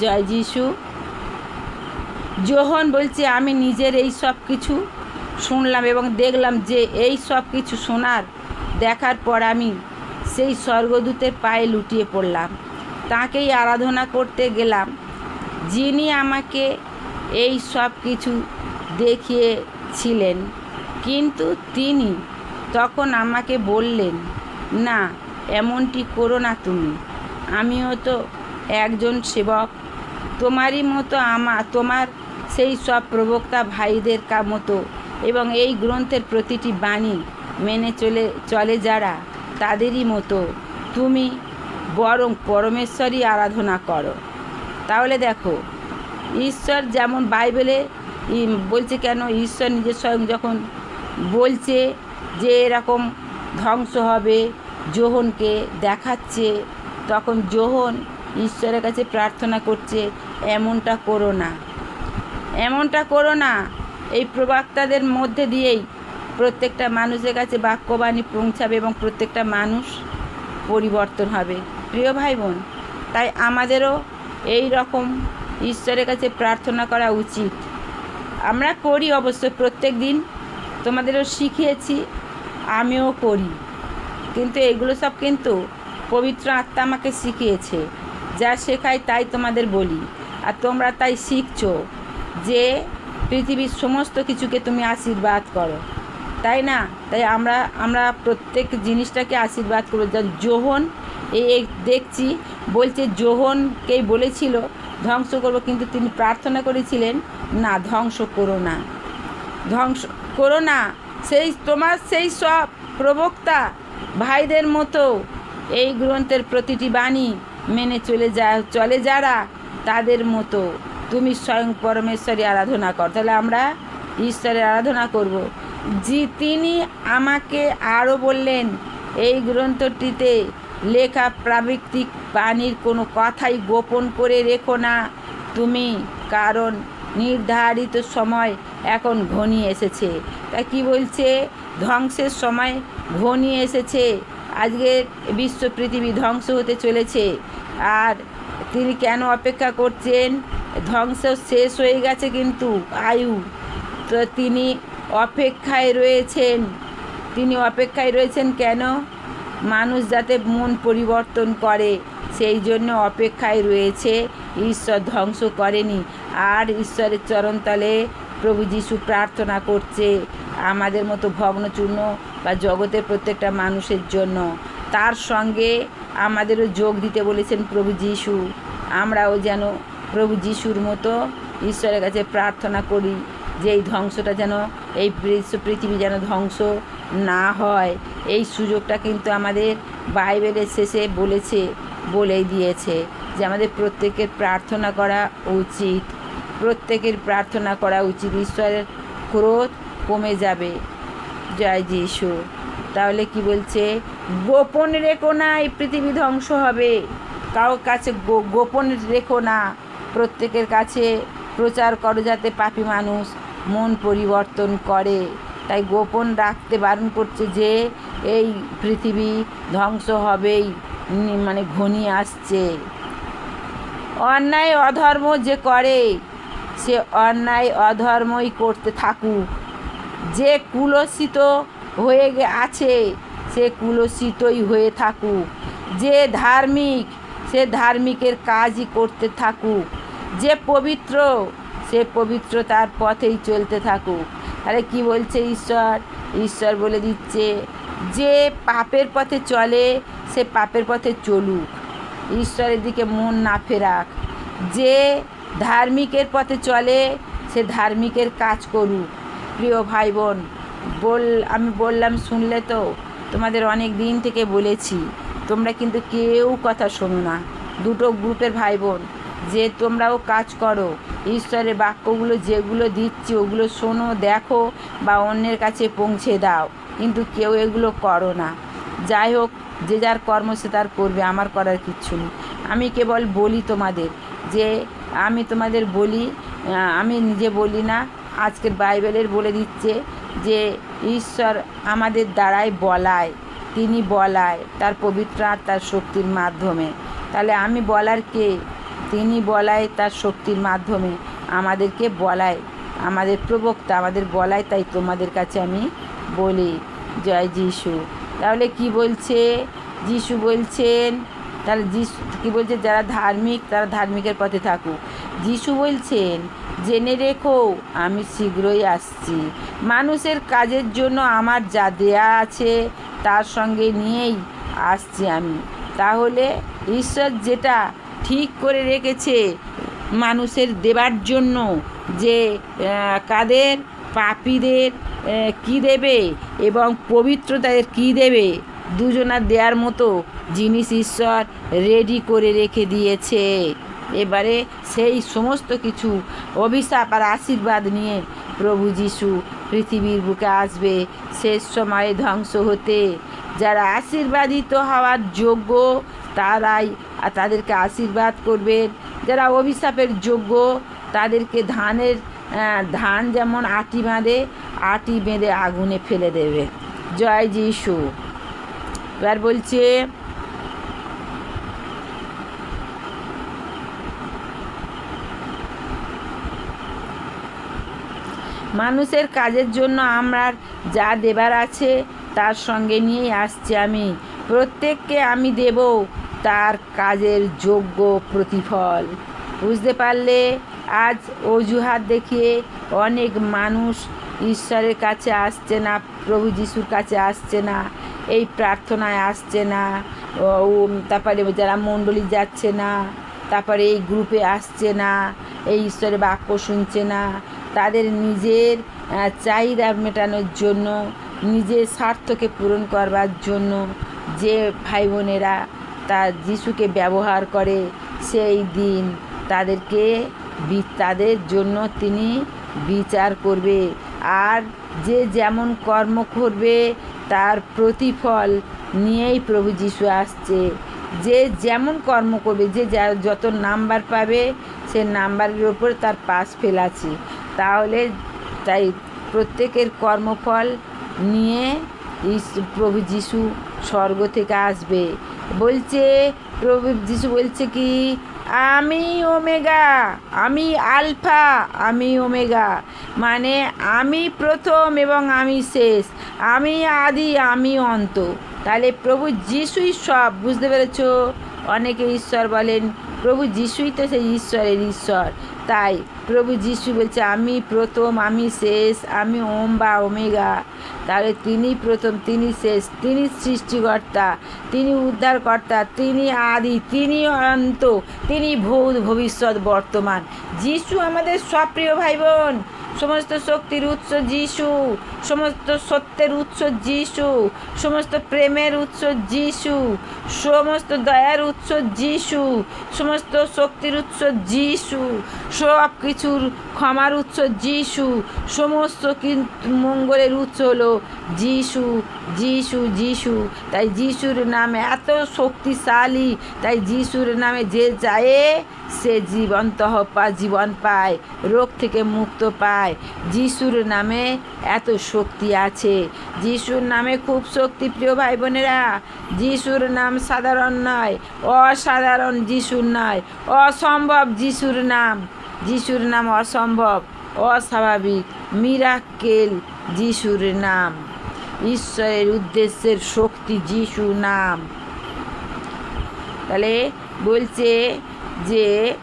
জয় যিশু। যোহন বলছে, আমি নিজের এই সব কিছু শুনলাম এবং দেখলাম যে এই সব কিছু শোনার, দেখার পর আমি সেই স্বর্গদূতের পায়ে লুটিয়ে পড়লাম। তাকেই আরাধনা করতে গেলাম। যিনি আমাকে এই সব কিছু দেখিয়েছিলেন, কিন্তু তিনি তখন আমাকে বললেন, না, এমনটি করো না তুমি। আমিও তো একজন সেবক। তোমারই মতো আমা, তোমার সেই সব প্রবক্তা ভাইদের কা মতো এবং এই গ্রন্থের প্রতিটি বাণী মেনে চলে চলে যারা তাদেরই মতো। তুমি বরং পরমেশ্বরই আরাধনা করো। তাহলে দেখো, ঈশ্বর যেমন বাইবেলে বলছে কেন, ঈশ্বর নিজের স্বয়ং যখন বলছে যে এরকম ধ্বংস হবে যোহনকে দেখাচ্ছে, তখন যোহন ঈশ্বরের কাছে প্রার্থনা করছে, এমনটা করো না। এমনটা করো না। এই প্রবক্তাদের মধ্যে দিয়েই প্রত্যেকটা মানুষের কাছে বাক্যবাণী পৌঁছাবে এবং প্রত্যেকটা মানুষ পরিবর্তন হবে। প্রিয় ভাই বোন তাই আমাদেরও এই রকম ঈশ্বরের কাছে প্রার্থনা করা উচিত। আমরা করি অবশ্য প্রত্যেক দিন, তোমাদেরও শিখিয়েছি, আমিও করি। কিন্তু এগুলো সব কিন্তু পবিত্র আত্মা আমাকে শিখিয়েছে। যা শেখাই তাই তোমাদের বলি। আর তোমরা তাই শিখছো যে পৃথিবীর সমস্ত কিছুকে তুমি আশীর্বাদ করো। তাই না? তাই আমরা আমরা প্রত্যেক জিনিসটাকে আশীর্বাদ করব। যা যোহন এই দেখছি, বলছে যোহনকেই বলেছিল, ধ্বংস করব, কিন্তু তিনি প্রার্থনা করেছিলেন, না, ধ্বংস করো না। ধ্বংস করো না। সেই, তোমার সেই সব প্রবক্তা ভাইদের মতো এই গ্রন্থের প্রতিটি বাণী মেনে চলে যা, চলে যারা তাদের মতো। তুমি স্বয়ং পরমেশ্বরী আরাধনা কর। তাহলে আমরা ঈশ্বরের আরাধনা করব। যে তিনি আমাকে আরও বললেন, এই গ্রন্থটিতে লেখা প্রাবৃত্তিক বাণীর কোনো কথাই গোপন করে রেখো না। তুমি কারণ নির্ধারিত সময় এখন ঘনিয়ে এসেছে। তা কি বলছে? ধ্বংসের সময় ঘনিয়ে এসেছে। আজকের বিশ্ব পৃথিবী ধ্বংস হতে চলেছে। আর তিনি কেন অপেক্ষা করছেন? ধ্বংস শেষ হয়ে গেছে কিন্তু আয়ু। তো তিনি অপেক্ষায় রয়েছেন। তিনি অপেক্ষায় রয়েছেন কেন? মানুষ যাতে মন পরিবর্তন করে, সেই জন্য অপেক্ষায় রয়েছে। ঈশ্বর ধ্বংস করেনি। আর ঈশ্বরের চরণতলে প্রভু যিশু প্রার্থনা করছে। আমাদের মতো ভগ্নচূর্ণ বা জগতের প্রত্যেকটা মানুষের জন্য। তার সঙ্গে আমাদেরও যোগ দিতে বলেছেন প্রভু যিশু। আমরাও যেন প্রভু যিশুর মতো ঈশ্বরের কাছে প্রার্থনা করি যে এই ধ্বংসটা যেন, এই পৃথিবী যেন ধ্বংস না হয়। এই সুযোগটা কিন্তু আমাদের বাইবেলের শেষে বলেছে, বলেই দিয়েছে যে আমাদের প্রত্যেকের প্রার্থনা করা উচিত। প্রত্যেকের প্রার্থনা করা উচিত। ঈশ্বরের ক্রোধ কমে যাবে। জয় যিশু তাহলে কি বলছে? গোপন রেখো না, এই পৃথিবী ধ্বংস হবে। কারোর কাছে গোপন রেখো না। প্রত্যেকের কাছে প্রচার করো যাতে পাপি মানুষ মন পরিবর্তন করে। তাই গোপন রাখতে বারণ করছে যে এই পৃথিবী ধ্বংস হবেই মানে ঘনিয়ে আসছে। অন্যায় অধর্ম যে করে, সে অন্যায় অধর্মই করতে থাকুক। যে কুলসিত হয়ে আছে, সে কুলসিতই হয়ে থাকুক। যে ধার্মিক, সে ধার্মিকের কাজই করতে থাকুক। যে পবিত্র, সে পবিত্রতার পথেই চলতে থাকুক। আরে কি বলছে ঈশ্বর? ঈশ্বর বলে দিচ্ছে, যে পাপের পথে চলে, সে পাপের পথে চলুক। ঈশ্বরের দিকে মন না ফেরাক। যে ধার্মিকের পথে চলে, সে ধার্মিকের কাজ করুক। প্রিয় ভাই বোন বল, আমি বললাম, শুনলে তো তোমাদের অনেক দিন থেকে বলেছি, তোমরা কিন্তু কেউ কথা শোনো না। দুটো গ্রুপের ভাই বোন যে তোমরাও কাজ করো, ঈশ্বরের বাক্যগুলো যেগুলো দিচ্ছি, ওগুলো শোনো, দেখো বা অন্যের কাছে পৌঁছে দাও। কিন্তু কেউ এগুলো করো না। যাই হোক, যে যার কর্ম সে তার করবে, আমার করার কিচ্ছু নেই। আমি কেবল বলি তোমাদের যে, আমি তোমাদের বলি আমি নিজে বলি না আজকের বাইবেলের বলে দিচ্ছে যে, ঈশ্বর আমাদের দ্বারাই বলায়, তিনি বলায় তার পবিত্র আত্মার শক্তির মাধ্যমে। তাহলে আমি বলার কে? তিনি বলায় তার শক্তির মাধ্যমে। আমাদেরকে বলায়, আমাদের প্রবক্তা আমাদের বলায়, তাই তোমাদের কাছে আমি বলি, জয় যিশু। তাহলে কি বলছে? যিশু বলছেন, তাহলে যিশু, কী বলছে? যারা ধার্মিক, তারা ধার্মিকের পথে থাকুক। যিশু বলছেন জেনে রেখো, আমি শীঘ্রই আসছি। মানুষের কাজের জন্য আমার যা দেয়া আছে, তার সঙ্গে নিয়েই আসছি আমি। তাহলে ঈশ্বর যেটা ঠিক করে রেখেছে মানুষের দেবার জন্য যে কাদের, পাপীদের কি দেবে এবং পবিত্রতাদের কি দেবে দুজনার দেওয়ার মতো জিনিস ঈশ্বর রেডি করে রেখে দিয়েছে। এবারে সেই সমস্ত কিছু অভিশাপ আর আশীর্বাদ নিয়ে প্রভু যিশু পৃথিবীর বুকে আসবে। শেষ সময়ে ধ্বংস হতে যারা আশীর্বাদিত হওয়ার যোগ্য, তারাই আর তাদেরকে আশীর্বাদ করবেন। যারা অভিশাপের যোগ্য, তাদেরকে ধানের ধান যেমন আটি বাঁধে, আটি বেঁধে আগুনে ফেলে দেবে। জয় যিশু। এবার বলছে মানুষের কাজের জন্য আমার যা দেবার আছে, তার সঙ্গে নিয়েই আসছি আমি। প্রত্যেককে আমি দেব তার কাজের যোগ্য প্রতিফল। বুঝতে পারলে? আজ অজুহাত দেখিয়ে অনেক মানুষ ঈশ্বরের কাছে আসছে না, প্রভু যিশুর কাছে আসছে না, এই প্রার্থনায় আসছে না, ও তারপরে যারা মণ্ডলী যাচ্ছে না, তারপরে এই গ্রুপে আসছে না, এই ঈশ্বরের বাক্য শুনছে না তাদের নিজের চাহিদা মেটানোর জন্য, নিজের স্বার্থকে পূরণ করবার জন্য যে ভাই বোনেরা তার যিশুকে ব্যবহার করে, সেই দিন তাদেরকে তাদের জন্য তিনি বিচার করবে। আর যে যেমন কর্ম করবে, তার প্রতিফল নিয়েই প্রভু যিশু আসছে। যে যেমন কর্ম করবে, যে যত নাম্বার পাবে, সে নাম্বারের ওপর তার পাশ ফেল আছে তাহলে তাই প্রত্যেকের কর্মফল নিয়ে প্রভু যিশু স্বর্গ থেকে আসবে। বলছে, প্রভু যিশু বলছে কি, আমি ওমেগা, আমি আলফা, আমি ওমেগা মানে আমি প্রথম এবং আমি শেষ, আমি আদি, আমি অন্ত। তাহলে প্রভু যিশুই সব, বুঝতে পেরেছ? অনেকে ঈশ্বর বলেন, প্রভু যিশুই তো সেই ঈশ্বরের ঈশ্বর। তাই প্রভু যিশু বলছে, আমি প্রথম, আমি শেষ, আমি ওম বা ওমেগা। তাহলে তিনি প্রথম, তিনি শেষ, তিনি সৃষ্টিকর্তা, তিনি উদ্ধারকর্তা, তিনি আদি, তিনি অন্ত তিনি ভূত, ভবিষ্যৎ, বর্তমান। যিশু আমাদের সপ্রিয় ভাই বোন। সমস্ত শক্তির উৎস যিশু, সমস্ত সত্যের উৎস যিশু, সমস্ত প্রেমের উৎস যিশু, সমস্ত দয়ার উৎস যিশু, সমস্ত শক্তির উৎস যিশু, সব কিছুর ক্ষমার উৎস যিশু, সমস্ত কিন্তু মঙ্গলের উৎস হলো যিশু যিশু যিশু। তাই যিশুর নামে এত শক্তিশালী, তাই যিশুর নামে যে যায় সে জীবন্ত পা জীবন পায়, রোগ থেকে মুক্ত পায়। যিশুর নামে এত শক্তি আছে। যিশুর নামে খুব শক্তি, প্রিয় ভাই বোনেরা যিশুর নাম সাধারণ নয়, অসাধারণ যিশুর নয়, অসম্ভব যিশুর নাম। যিশুর নাম অসম্ভব, অস্বাভাবিক, মিরাক্কেল যিশুর নাম। ঈশ্বরের উদ্দেশ্যের শক্তি যিশু নাম। তাহলে বলছে যে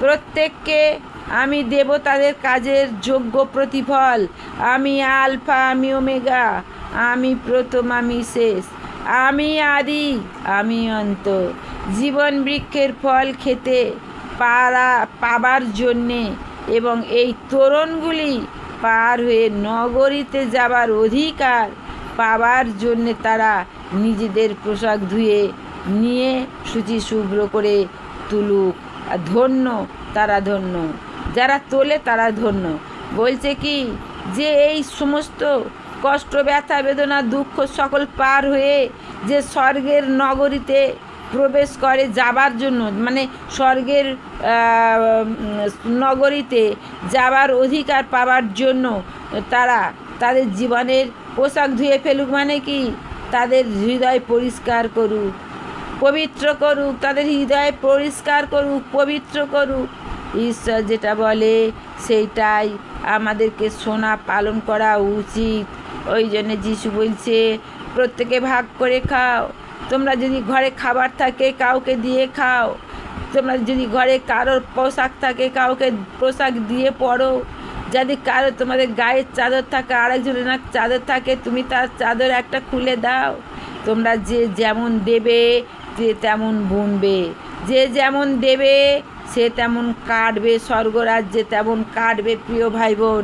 প্রত্যেককে আমি দেব তাদের কাজের যোগ্য প্রতিফল। আমি আলফা, আমি ওমেগা, আমি প্রথম, আমি শেষ। আমি আদি, আমি অন্ত। জীবন বৃক্ষের ফল খেতে পারা, পাবার জন্যে এবং এই তোরণগুলি পার হয়ে নগরীতে যাবার অধিকার পাবার জন্যে তারা নিজেদের পোশাক ধুয়ে নিয়ে শুচি শুভ্র করে তুলুক। আর ধন্য, তারা ধন্য। যারা তোলে, তারা ধন্য। বলছে কি, যে এই সমস্ত কষ্ট, ব্যথা, বেদনা, দুঃখ সকল পার হয়ে যে স্বর্গের নগরীতে প্রবেশ করে যাবার জন্য মানে স্বর্গের নগরীতে যাবার অধিকার পাবার জন্য তারা তাদের জীবনের পোশাক ধুয়ে ফেলুক মানে কি? তাদের হৃদয় পরিষ্কার করুক। পবিত্র করুক, তাদের হৃদয় পরিষ্কার করুক, পবিত্র করুক। ঈশ্বর যেটা বলে, সেইটাই আমাদেরকে শোনা পালন করা উচিত। ওই জন্যে যিশু বলছে, প্রত্যেকে ভাগ করে খাও। তোমরা যদি ঘরে খাবার থাকে, কাউকে দিয়ে খাও। তোমরা যদি ঘরে কারোর পোশাক থাকে, কাউকে পোশাক দিয়ে পরো যদি কারও তোমাদের গায়ের চাদর থাকে, আরেকজনের না চাদর থাকে, তুমি তার চাদর একটা খুলে দাও। তোমরা যে যেমন দেবে যে তেমন বুনবে, যে যেমন দেবে, সে তেমন কাটবে স্বর্গরাজ্যে তেমন কাটবে প্রিয় ভাই বোন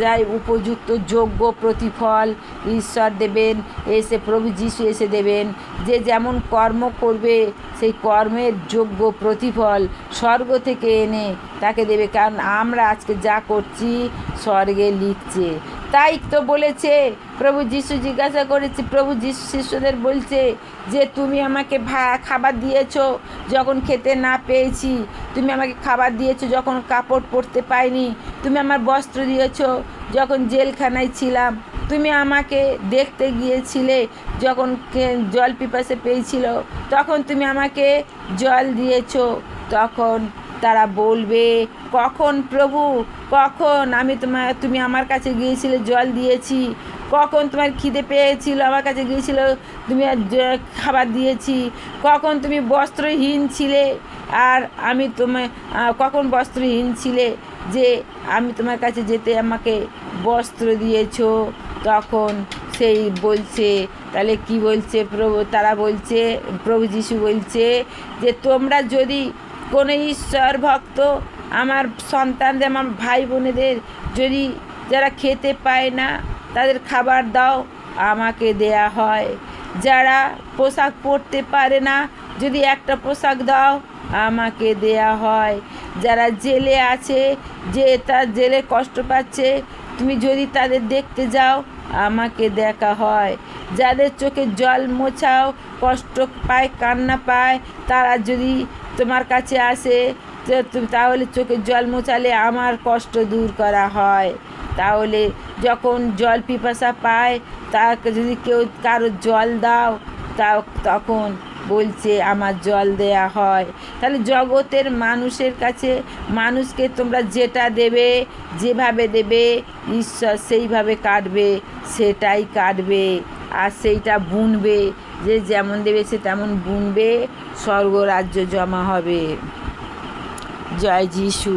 তাই উপযুক্ত যোগ্য প্রতিফল ঈশ্বর দেবেন, এসে প্রভু যিশু এসে দেবেন। যে যেমন কর্ম করবে, সেই কর্মের যোগ্য প্রতিফল স্বর্গ থেকে এনে তাকে দেবে। কারণ আমরা আজকে যা করছি, স্বর্গে লিখছে। তাই তো বলেছে প্রভু যিশু জিজ্ঞাসা করেছি, প্রভু যিশু শিষ্যদের বলছে যে, তুমি আমাকে ভা, খাবার দিয়েছ যখন খেতে না পেয়েছি। তুমি আমাকে খাবার দিয়েছ যখন কাপড় পরতে পাইনি তুমি আমার বস্ত্র দিয়েছ যখন জেলখানায় ছিলাম। তুমি আমাকে দেখতে গিয়েছিলে যখন জল পিপাসে পেয়েছিল। তখন তুমি আমাকে জল দিয়েছ। তখন তারা বলবে, কখন প্রভু? কখন? আমি তোমার তুমি আমার কাছে গিয়েছিলে, জল দিয়েছি। কখন তোমার খিদে পেয়েছিল? আমার কাছে গিয়েছিল, তুমি খাবার দিয়েছি। কখন তুমি বস্ত্রহীন ছিলে? আর আমি তোমার কখন বস্ত্রহীন ছিলে? যে আমি তোমার কাছে যেতে আমাকে বস্ত্র দিয়েছ। তখন সেই বলছে, তাহলে কি বলছে প্রভু? তারা বলছে, প্রভু যিশু বলছে যে, তোমরা যদি কোনো ঈশ্বর ভক্ত আমার সন্তানদের, আমার ভাই বোনেদের যদি যারা খেতে পায় না, তাদের খাবার দাও, আমাকে দেয়া হয়। যারা পোশাক পরতে পারে না, যদি একটা পোশাক দাও, আমাকে দেয়া হয়। যারা জেলে আছে, যে তার জেলে কষ্ট পাচ্ছে, তুমি যদি তাদের দেখতে যাও আমাকে দেখা হয়। যাদের চোখে জল মোছাও, কষ্ট পায়, কান্না পায়, তারা যদি তোমার কাছে আসে তাহলে চোখে জল মোছালে আমার কষ্ট দূর করা হয়। তাহলে যখন জল পিপাসা পায়, তাকে যদি কেউ কারও জল দাও তা তখন বলছে, আমার জল দেয়া হয়। তাহলে জগতের মানুষের কাছে মানুষকে তোমরা যেটা দেবে, যেভাবে দেবে, ঈশ্বর সেইভাবে কাটবে, সেটাই কাটবে। আর সেইটা বুনবে, যে যেমন দেবে সে তেমন বুনবে, স্বর্গরাজ্য জমা হবে। জয় যিশু।